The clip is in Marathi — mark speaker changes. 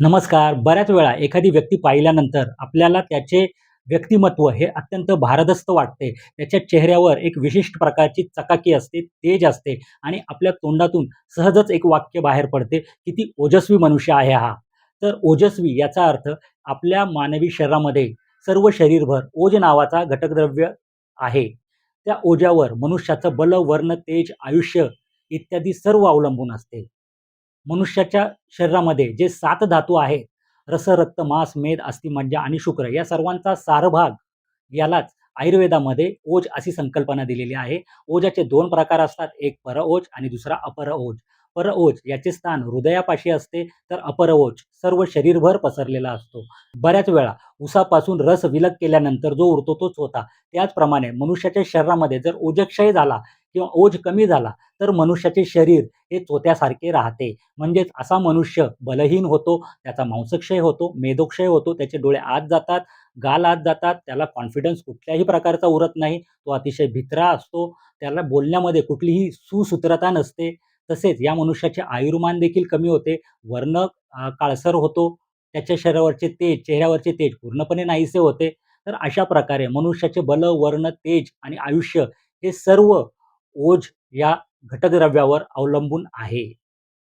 Speaker 1: नमस्कार. बऱ्याच वेळा एखादी व्यक्ती पाहिल्यानंतर आपल्याला त्याचे व्यक्तिमत्व हे अत्यंत भारदस्त वाटते. त्याच्या चेहऱ्यावर एक विशिष्ट प्रकारची चकाकी असते, तेज असते आणि आपल्या तोंडातून सहजच एक वाक्य बाहेर पडते, किती ओजस्वी मनुष्य आहे हा. तर ओजस्वी याचा अर्थ आपल्या मानवी शरीरामध्ये सर्व शरीरभर ओज नावाचा घटकद्रव्य आहे. त्या ओजावर मनुष्याचं बल, वर्ण, तेज, आयुष्य इत्यादी सर्व अवलंबून असते. मनुष्याच्या शरीरामध्ये जे सात धातू आहेत, रस, रक्त, मांस, मेद, अस्थि मज्जा आणि शुक्र या सर्वांचा सारभाग यालाच आयुर्वेदामध्ये ओज अशी संकल्पना दिलेली आहे. ओजाचे दोन प्रकार असतात. एक परओज आणि दुसरा अपरओज. परओज याचे स्थान हृदयापाशी असते, तर अपरओज सर्व शरीरभर पसरलेला असतो. बऱ्याच वेळा उसापासून रस विलग केल्यानंतर जो उरतो तोच होता. त्याचप्रमाणे मनुष्याच्या शरीरामध्ये जर ओजक्षय झाला किंवा ओझ कमी झाला, तर मनुष्याचे शरीर हे चोत्यासारखे राहते. म्हणजेच असा मनुष्य बलहीन होतो, त्याचा मांसक्षय होतो, मेदोक्षय होतो, त्याचे डोळे आत जातात, गाल आत जातात, त्याला कॉन्फिडन्स कुठल्याही प्रकारचा उरत नाही, तो अतिशय भित्रा असतो, त्याला बोलण्यामध्ये कुठलीही सुसूत्रता नसते. तसेच या मनुष्याचे आयुर्मान देखील कमी होते, वर्ण काळसर होतो, त्याच्या शरीरावरचे तेज, चेहऱ्यावरचे तेज पूर्णपणे नाहीसे होते. तर अशा प्रकारे मनुष्याचे बल, वर्ण, तेज आणि आयुष्य हे सर्व ओझ या घटकद्रव्यावर अवलंबून आहे.